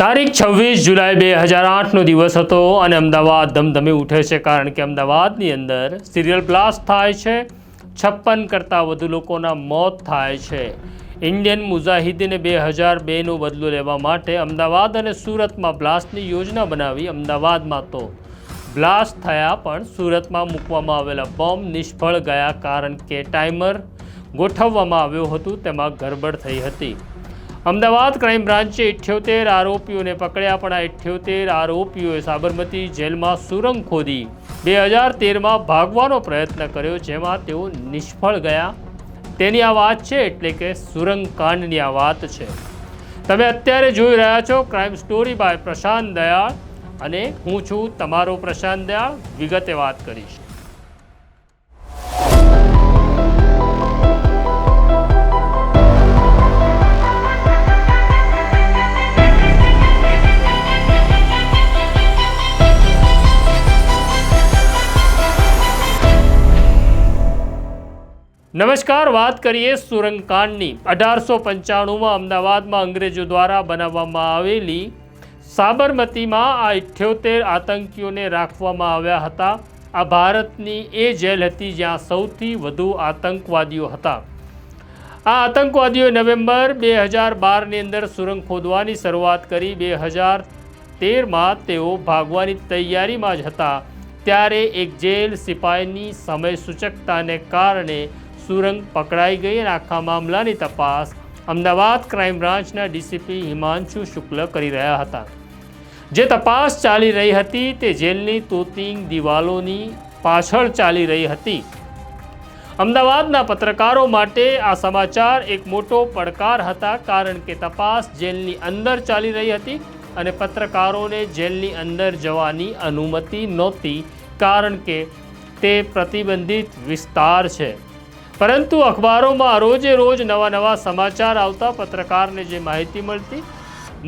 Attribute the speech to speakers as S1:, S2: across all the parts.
S1: તારીખ છવ્વીસ જુલાઈ બે હજાર આઠનો દિવસ હતો અને અમદાવાદ ધમધમી ઉઠે છે કારણ કે અમદાવાદની અંદર સિરિયલ બ્લાસ્ટ થાય છે. છપ્પન કરતાં વધુ લોકોના મોત થાય છે. ઇન્ડિયન મુજાહિદીને બે હજાર બેનો બદલો લેવા માટે અમદાવાદ અને સુરતમાં બ્લાસ્ટની યોજના બનાવી અમદાવાદમાં તો બ્લાસ્ટ થયા પણ સુરતમાં મૂકવામાં આવેલા બોમ્બ નિષ્ફળ ગયા કારણ કે ટાઈમર ગોઠવવામાં આવ્યું હતું, તેમાં ગરબડ થઈ હતી. અમદાવાદ ક્રાઇમ બ્રાન્ચે ઇઠ્યોતેર આરોપીઓને પકડ્યા, પણ આ ઇઠ્યોતેર આરોપીઓએ સાબરમતી જેલમાં સુરંગ ખોદી. બે હજાર તેરમાં ભાગવાનો પ્રયત્ન કર્યો, જેમાં તેઓ નિષ્ફળ ગયા. તેની આ વાત છે એટલે કે સુરંગ કાંડની આ વાત છે. તમે અત્યારે જોઈ રહ્યા છો crime story by Prashant Dayal, અને હું છું તમારો પ્રશાંત દયાળ. વિગતે વાત કરીશ. નમસ્કાર, વાત કરીએ સુરંગકાંડની. અઢારસો પંચાણુંમાં અમદાવાદમાં અંગ્રેજો દ્વારા બનાવવામાં આવેલી સાબરમતીમાં આ ઇઠ્યોતેર આતંકીઓને રાખવામાં આવ્યા હતા. આ ભારતની એ જેલ હતી જ્યાં સૌથી વધુ આતંકવાદીઓ હતા. આ આતંકવાદીઓએ નવેમ્બર બે હજાર બારની અંદર સુરંગ ખોદવાની શરૂઆત કરી. બે હજાર તેરમાં તેઓ ભાગવાની તૈયારીમાં જ હતા. ત્યારે એક જેલ સિપાહીની સમય સૂચકતાને કારણે સુરંગ પકડાઈ ગઈ અને આખા મામલાની તપાસ અમદાવાદ ક્રાઇમ બ્રાન્ચના ડીસીપી હિમાંશુ શુક્લ કરી રહ્યા હતા. જે તપાસ ચાલી રહી હતી તે જેલની તોતિંગ દિવાલોની પાછળ ચાલી રહી હતી. અમદાવાદના પત્રકારો માટે આ સમાચાર એક મોટો પડકાર હતા કારણ કે તપાસ જેલની અંદર ચાલી રહી હતી અને પત્રકારોને જેલની અંદર જવાની અનુમતિ નહોતી કારણ કે તે પ્રતિબંધિત વિસ્તાર છે. પરંતુ અખબારોમાં રોજે રોજ નવા નવા સમાચાર આવતા પત્રકારને જે માહિતી મળતી,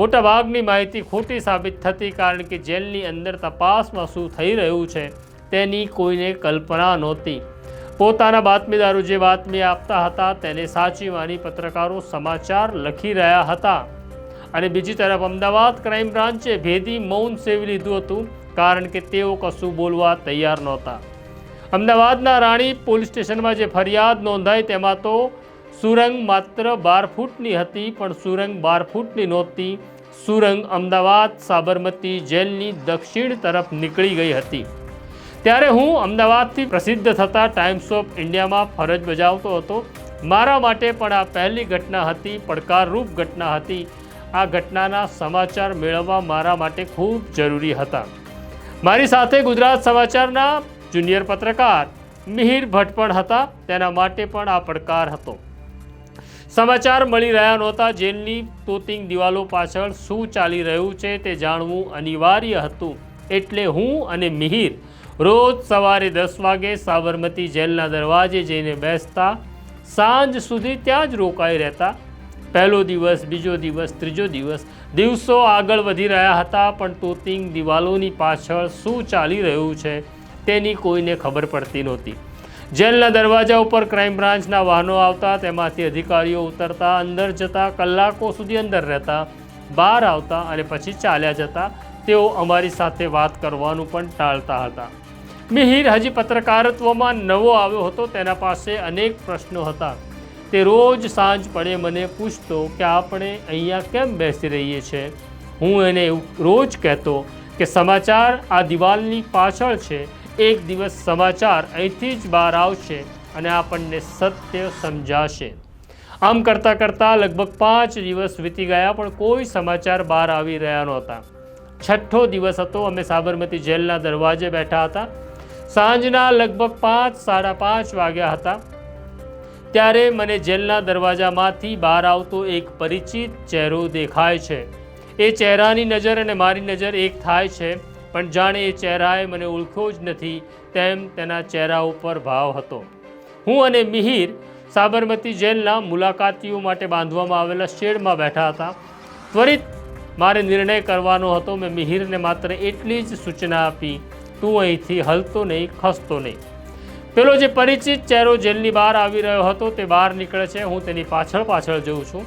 S1: મોટાભાગની માહિતી ખોટી સાબિત થતી કારણ કે જેલની અંદર તપાસમાં શું થઈ રહ્યું છે, તેની કોઈને કલ્પના નહોતી. પોતાના બાતમીદારો જે બાતમી આપતા હતા તેને સાચી માની પત્રકારો સમાચાર લખી રહ્યા હતા. અને બીજી તરફ અમદાવાદ ક્રાઇમ બ્રાન્ચે ભેદી મૌન સેવી લીધું હતું, કારણ કે તેઓ કશું બોલવા તૈયાર નહોતા. અમદાવાદના રાણી પોલીસ સ્ટેશનમાં જે ફરિયાદ નોંધાઈ તેમાં તો સુરંગ માત્ર બાર ફૂટની હતી, પણ સુરંગ બાર ફૂટની નહોતી. સુરંગ અમદાવાદ સાબરમતી જેલની દક્ષિણ તરફ નીકળી ગઈ હતી. ત્યારે હું અમદાવાદથી પ્રસિદ્ધ થતા ટાઈમ્સ ઓફ ઇન્ડિયામાં ફરજ બજાવતો હતો. મારા માટે પણ આ પહેલી ઘટના હતી, પડકારરૂપ ઘટના હતી. આ ઘટનાના સમાચાર મેળવવા મારા માટે ખૂબ જરૂરી હતા. મારી સાથે ગુજરાત સમાચારના જુનિયર પત્રકાર મિહિર ભટ્ટ પણ હતા. તેના માટે પણ આ પડકાર હતો. સમાચાર મળી રહ્યા નહોતા. જેલની તોતિંગ દિવાલો પાછળ શું ચાલી રહ્યું છે તે જાણવું અનિવાર્ય હતું. એટલે હું અને મિહિર રોજ સવારે દસ વાગે સાબરમતી જેલના દરવાજે જઈને બેસતા, સાંજ સુધી ત્યાં જ રોકાઈ રહેતા. પહેલો દિવસ, બીજો દિવસ, ત્રીજો દિવસ, દિવસો આગળ વધી રહ્યા હતા, પણ તોતિંગ દિવાલોની પાછળ શું ચાલી રહ્યું છે તેની કોઈને ખબર પડતી નહોતી. જેલના દરવાજા ઉપર ક્રાઇમ બ્રાન્ચના વાહનો આવતા, તેમાંથી અધિકારીઓ ઉતરતા, અંદર જતા, કલાકો સુધી અંદર રહેતા, બહાર આવતા અને પછી ચાલ્યા જતા, તેઓ અમારી સાથે વાત કરવાનું પણ ટાળતા હતા. મિહિર હજી પત્રકારત્વમાં નવો આવ્યો હતો, તેના પાસે અનેક પ્રશ્નો હતા. તે રોજ સાંજ પડે મને પૂછતો કે આપણે અહીંયા કેમ બેસી રહીએ છીએ? હું એને રોજ કહેતો કે સમાચાર આ દિવાલની પાછળ છે એક દિવસ સમાચાર અહીંથી જ બહાર આવશે અને આપણને સત્ય સમજાશે. આમ કરતાં કરતાં લગભગ પાંચ દિવસ વીતી ગયા પણ કોઈ સમાચાર બહાર આવી રહ્યા નહોતા. છઠ્ઠો દિવસ હતો, અમે સાબરમતી જેલના દરવાજે બેઠા હતા. સાંજના લગભગ પાંચ, સાડા પાંચ વાગ્યા હતા. ત્યારે મને જેલના દરવાજામાંથી બહાર આવતો એક પરિચિત ચહેરો દેખાય છે. એ ચહેરાની નજર અને મારી નજર એક થાય છે. પણ જાણે એ ચહેરાએ મને ઓળખ્યો જ નથી તેમ તેના ચહેરા ઉપર ભાવ હતો. હું અને મિહિર સાબરમતી જેલના મુલાકાતીઓ માટે બાંધવામાં આવેલા શેડમાં બેઠા હતા. ત્વરિત મારે નિર્ણય કરવાનો હતો. મેં મિહિરને માત્ર એટલી જ સૂચના આપી, તું અહીંથી હલતો નહીં, ખસતો નહીં. પેલો જે પરિચિત ચહેરો જેલની બહાર આવી રહ્યો હતો તે બહાર નીકળે છે. હું તેની પાછળ પાછળ જઉં છું.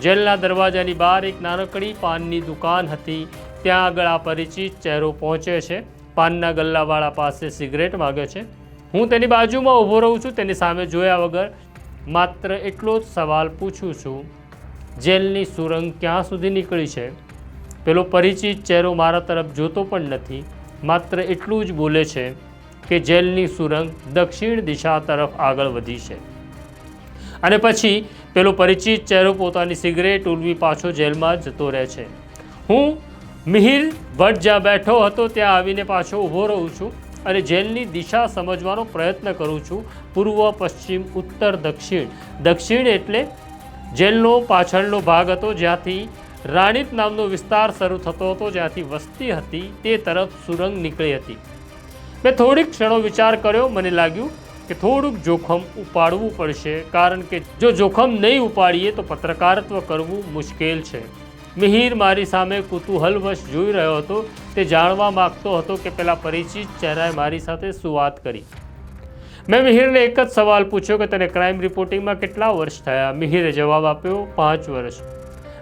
S1: જેલના દરવાજાની બહાર એક નાનકડી પાનની દુકાન હતી. ત્યાં આગળ આ પરિચિત ચહેરો પહોંચે છે. પાનના ગલ્લાવાળા પાસે સિગરેટ માગે છે. હું તેની બાજુમાં ઊભો રહું છું, તેની સામે જોયા વગર માત્ર એટલો જ સવાલ પૂછું છું. જેલની સુરંગ ક્યાં સુધી નીકળી છે? પેલો પરિચિત ચહેરો મારા તરફ જોતો પણ નથી. માત્ર એટલું જ બોલે છે કે જેલની સુરંગ દક્ષિણ દિશા તરફ આગળ વધી છે. અને પછી પેલો પરિચિત ચહેરો પોતાની સિગરેટ ઉલવી પાછો જેલમાં જતો રહે છે. હું મિહિર ભટ્ટ જ્યાં બેઠો હતો ત્યાં આવીને પાછો ઊભો રહું છું અને જેલની દિશા સમજવાનો પ્રયત્ન કરું છું. પૂર્વ, પશ્ચિમ, ઉત્તર, દક્ષિણ. દક્ષિણ એટલે જેલનો પાછળનો ભાગ હતો જ્યાંથી રાણીત નામનો વિસ્તાર શરૂ થતો હતો, જ્યાંથી વસ્તી હતી, તે તરફ સુરંગ નીકળી હતી. મેં થોડીક ક્ષણો વિચાર કર્યો, મને લાગ્યું કે થોડુંક જોખમ ઉપાડવું પડશે, કારણ કે જો જોખમ નહીં ઉપાડીએ તો પત્રકારત્વ કરવું મુશ્કેલ છે. મિહિર મારી સામે કુતૂહલવશ જોઈ રહ્યો હતો. તે જાણવા માગતો હતો કે પેલા પરિચિત ચહેરાએ મારી સાથે શું વાત કરી. મેં મિહિરને એક જ સવાલ પૂછ્યો કે તને ક્રાઇમ રિપોર્ટિંગમાં કેટલા વર્ષ થયા? મિહિરે જવાબ આપ્યો, પાંચ વર્ષ.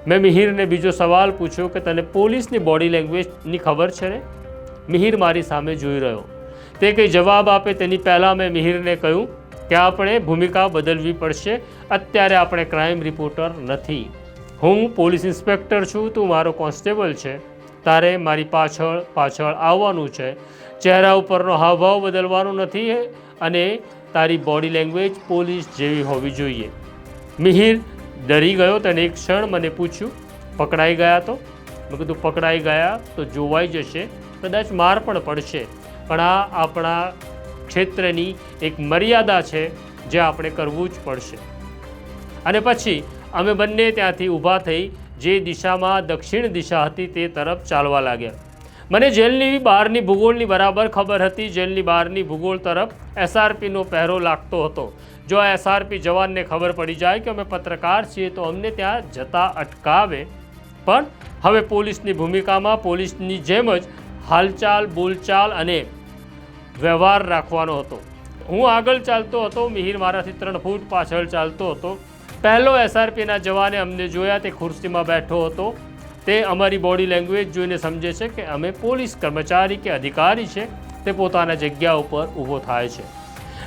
S1: મેં મિહિરને બીજો સવાલ પૂછ્યો કે તને પોલીસની બોડી લેંગ્વેજની ખબર છે ને? મિહિર મારી સામે જોઈ રહ્યો. તે કંઈ જવાબ આપે તેની પહેલાં મેં મિહિરને કહ્યું કે આપણે ભૂમિકા બદલવી પડશે. અત્યારે આપણે ક્રાઇમ રિપોર્ટર નથી. હું પોલીસ ઇન્સ્પેક્ટર છું, તું મારો કોન્સ્ટેબલ છે. તારે મારી પાછળ પાછળ આવવાનું છે. ચહેરા ઉપરનો હાવભાવ બદલવાનો નથી અને તારી બોડી લેંગ્વેજ પોલીસ જેવી હોવી જોઈએ. મિહિર, ડરી ગયો તેને એક ક્ષણ મને પૂછ્યું, પકડાઈ ગયા તો? મેં કીધું, પકડાઈ ગયા તો જોવાઈ જશે, કદાચ માર પણ પડશે, પણ આ આપણા ક્ષેત્રની એક મર્યાદા છે જે આપણે કરવું જ પડશે. અને પછી અમે બંને ત્યાંથી ઊભા થઈ જે દિશામાં દક્ષિણ દિશા હતી તે તરફ ચાલવા લાગ્યા. મને જેલની બહારની ભૂગોળની બરાબર ખબર હતી. જેલની બહારની ભૂગોળ તરફ એસઆરપીનો પહેરો લાગતો હતો. જો આ એસઆરપી જવાનને ખબર પડી જાય કે અમે પત્રકાર છીએ તો અમને ત્યાં જતા અટકાવે. પણ હવે પોલીસની ભૂમિકામાં પોલીસની જેમ જ હાલચાલ, બોલચાલ અને વ્યવહાર રાખવાનો હતો. હું આગળ ચાલતો હતો. મિહિર મારાથી ત્રણ ફૂટ પાછળ ચાલતો હતો. પહેલો એસઆરપીના જવાને અમને જોયા તે ખુરશીમાં બેઠો હતો. તે અમારી બોડી લેંગ્વેજ જોઈને સમજે છે કે અમે પોલીસ કર્મચારી કે અધિકારી છે, તે પોતાના જગ્યા ઉપર ઊભો થાય છે.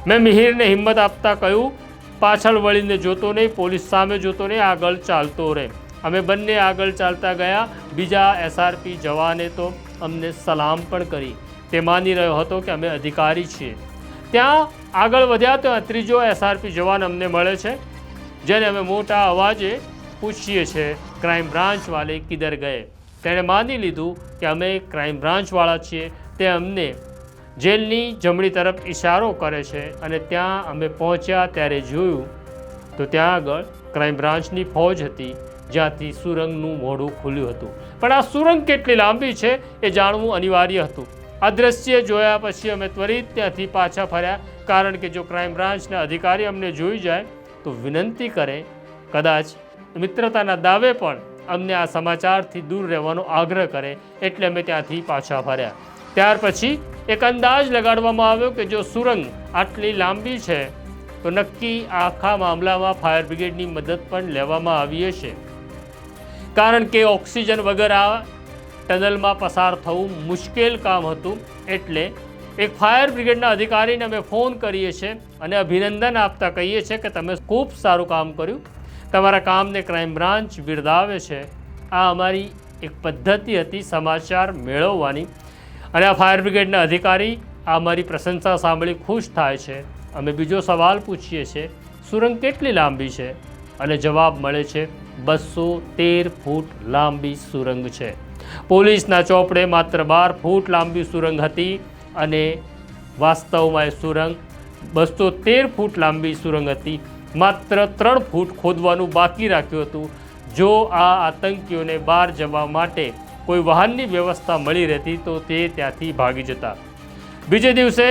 S1: મેં મિહિરને હિંમત આપતા કહ્યું, પાછળ વળીને જોતો નહીં, પોલીસ સામે જોતો નહીં, આગળ ચાલતો રહે. અમે બંને આગળ ચાલતા ગયા. બીજા એસઆરપી જવાને તો અમને સલામ પણ કરી. તે માની રહ્યો હતો કે અમે અધિકારી છીએ. ત્યાં આગળ વધ્યા તો ત્રીજો એસઆરપી જવાન અમને મળે છે. જેને અમે મોટા અવાજે પૂછીએ છીએ ક્રાઇમ બ્રાન્ચવાળે કિધર ગયે? તેણે માની લીધું કે અમે ક્રાઇમ બ્રાન્ચવાળા છીએ. તે અમને જેલની જમણી તરફ ઇશારો કરે છે અને ત્યાં અમે પહોંચ્યા ત્યારે જોયું તો ત્યાં આગળ ક્રાઇમ બ્રાન્ચની ફોજ હતી, જ્યાંથી સુરંગનું મોઢું ખુલ્યું હતું. પણ આ સુરંગ કેટલી લાંબી છે એ જાણવું અનિવાર્ય હતું. આ દ્રશ્ય જોયા પછી અમે ત્વરિત ત્યાંથી પાછા ફર્યા, કારણ કે જો ક્રાઇમ બ્રાન્ચના અધિકારી અમને જોઈ જાય તો વિનંતી કરે, કદાચ મિત્રતાના દાવે પણ અમને આ સમાચારથી દૂર રહેવાનો આગ્રહ કરે એટલે અમે ત્યાંથી પાછા ફર્યા. ત્યાર પછી એક અંદાજ લગાડવામાં આવ્યો કે જો સુરંગ આટલી લાંબી છે, તો નક્કી આખા મામલામાં ફાયર બ્રિગેડની મદદ પણ લેવામાં આવી હશે. કારણ કે ઓક્સિજન વગર આ ટનલમાં પસાર થવું મુશ્કેલ કામ હતું, એટલે એક ફાયર બ્રિગેડના અધિકારીને અમે ફોન કરીએ છીએ અને અભિનંદન આપતા કહીએ છીએ કે તમે ખૂબ સારું કામ કર્યું. તમારા કામને ક્રાઇમ બ્રાન્ચ બિરદાવે છે. આ અમારી એક પદ્ધતિ હતી સમાચાર મેળવવાની. અને આ ફાયર બ્રિગેડના અધિકારી આ અમારી પ્રશંસા સાંભળી ખુશ થાય છે. અમે બીજો સવાલ પૂછીએ છીએ. સુરંગ કેટલી લાંબી છે? અને જવાબ મળે છે, બસો તેર ફૂટ લાંબી સુરંગ છે. પોલીસના ચોપડે માત્ર બાર ફૂટ લાંબી સુરંગ હતી. અને વાસ્તવમાં એ સુરંગ બસો તેર ફૂટ લાંબી સુરંગ હતી. માત્ર ત્રણ ફૂટ ખોદવાનું બાકી રાખ્યું હતું. જો આ આતંકીઓને બહાર જવા માટે કોઈ વાહનની વ્યવસ્થા મળી રહેતી તો તે ત્યાંથી ભાગી જતા. બીજે દિવસે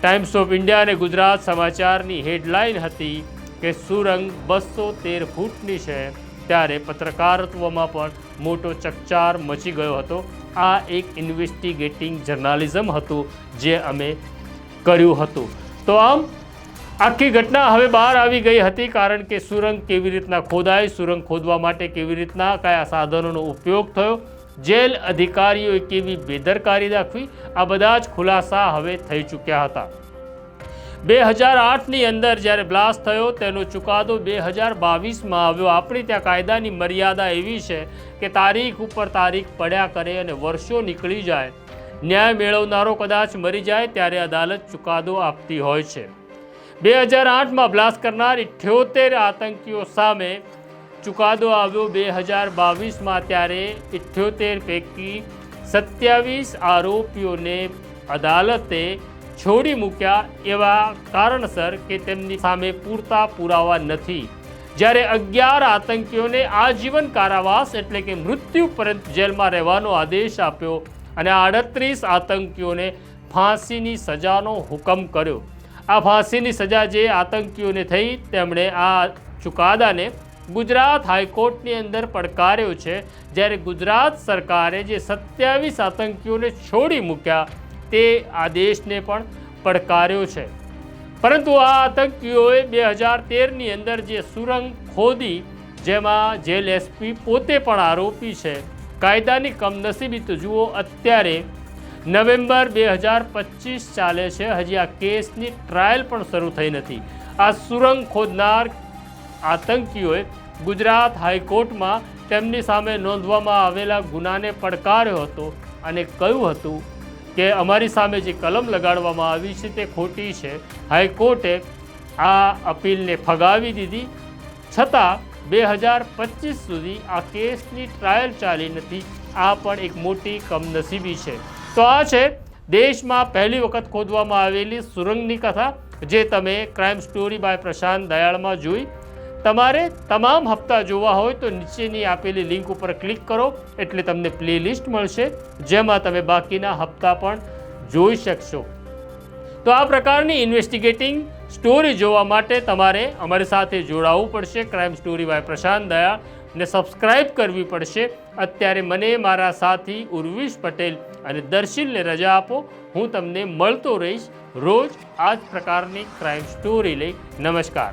S1: ટાઈમ્સ ઓફ ઇન્ડિયા અને ગુજરાત સમાચારની હેડલાઇન હતી કે સુરંગ બસો તેર ફૂટની છે. ત્યારે પત્રકારત્વમાં પણ મોટો ચકચાર મચી ગયો હતો. આ એક ઇન્વેસ્ટિગેટિંગ જર્નાલિઝમ હતું જે અમે કર્યું હતું. તો આમ, આખી ઘટના હવે બહાર આવી ગઈ હતી કારણ કે સુરંગ કેવી રીતના ખોદાય, સુરંગ ખોદવા માટે કેવી રીતના કયા સાધનોનો ઉપયોગ થયો, જેલ અધિકારીઓએ કેવી બેદરકારી દાખવી, આ બધા જ ખુલાસા હવે થઈ ચૂક્યા હતા. બે હજાર આઠની અંદર જ્યારે બ્લાસ્ટ થયો, તેનો ચુકાદો બે હજાર બાવીસમાં આવ્યો. આપણે ત્યાં કાયદાની મર્યાદા એવી છે કે તારીખ ઉપર તારીખ પડ્યા કરે અને વર્ષો નીકળી જાય. ન્યાય મેળવનારો કદાચ મરી જાય ત્યારે અદાલત ચુકાદો આપતી હોય છે. બે હજાર આઠમાં બ્લાસ્ટ કરનાર ઇઠ્યોતેર આતંકીઓ સામે ચુકાદો આવ્યો બે હજાર બાવીસમાં ત્યારે ઇઠ્યોતેર પૈકી સત્યાવીસ આરોપીઓને અદાલતે છોડી મૂક્યા એવા કારણસર કે તેમની સામે પૂરતા પુરાવા નથી. જ્યારે અગિયાર આતંકીઓને આજીવન કારાવાસ એટલે કે મૃત્યુ પર્યંત જેલમાં રહેવાનો આદેશ આપ્યો અને આડત્રીસ આતંકીઓને ફાંસીની સજાનો હુકમ કર્યો. આ ફાંસીની સજા જે આતંકીઓને થઈ તેમણે આ ચુકાદાને ગુજરાત હાઈકોર્ટની અંદર પડકાર્યો છે. જ્યારે ગુજરાત સરકારે જે સત્યાવીસ આતંકીઓને છોડી મૂક્યા તે આદેશને પણ પડકાર્યો છે. પરંતુ આ આતંકીઓએ બે હજાર તેરની અંદર જે સુરંગ ખોદી, જેમાં જેલ એસપી પોતે પણ આરોપી છે, કાયદાની કમનસીબી તો જુઓ અત્યારે નવેમ્બર બે હજાર પચીસ ચાલે છે, હજી આ કેસની ટ્રાયલ પણ શરૂ થઈ નથી. આ સુરંગ ખોદનાર આતંકીઓએ ગુજરાત હાઈકોર્ટમાં તેમની સામે નોંધવામાં આવેલા ગુનાને પડકાર્યો હતો અને કહ્યું હતું કે અમારી સામે જે કલમ લગાડવામાં આવી છે તે ખોટી છે. હાઈકોર્ટે આ અપીલને ફગાવી દીધી. છતાં બે હજાર પચીસ સુધી આ કેસની ટ્રાયલ ચાલી નથી. આ પણ એક મોટી કમનસીબી છે. તો આ છે દેશમાં પહેલી વખત ખોદવામાં આવેલી સુરંગની કથા, જે તમે ક્રાઇમ સ્ટોરી બાય પ્રશાંત દયાળમાં જોઈ. તમારે તમામ હપ્તા જોવા હોય તો નીચેની આપેલી લિંક ઉપર ક્લિક કરો, એટલે તમને પ્લેલિસ્ટ મળશે, જેમાં તમે બાકીના હપ્તા પણ જોઈ શકશો. તો આ પ્રકારની ઇન્વેસ્ટિગેટિંગ સ્ટોરી જોવા માટે તમારે અમારી સાથે જોડાવવું પડશે. ક્રાઇમ સ્ટોરી બાય પ્રશાંત દયા ને સબસ્ક્રાઇબ કરવી પડશે. અત્યારે મને મારા સાથી ઉર્વિશ પટેલ અને દર્શિલને રજા આપો. હું તમને મળતો રહીશ રોજ આ જ પ્રકારની ક્રાઇમ સ્ટોરી લઈ. નમસ્કાર.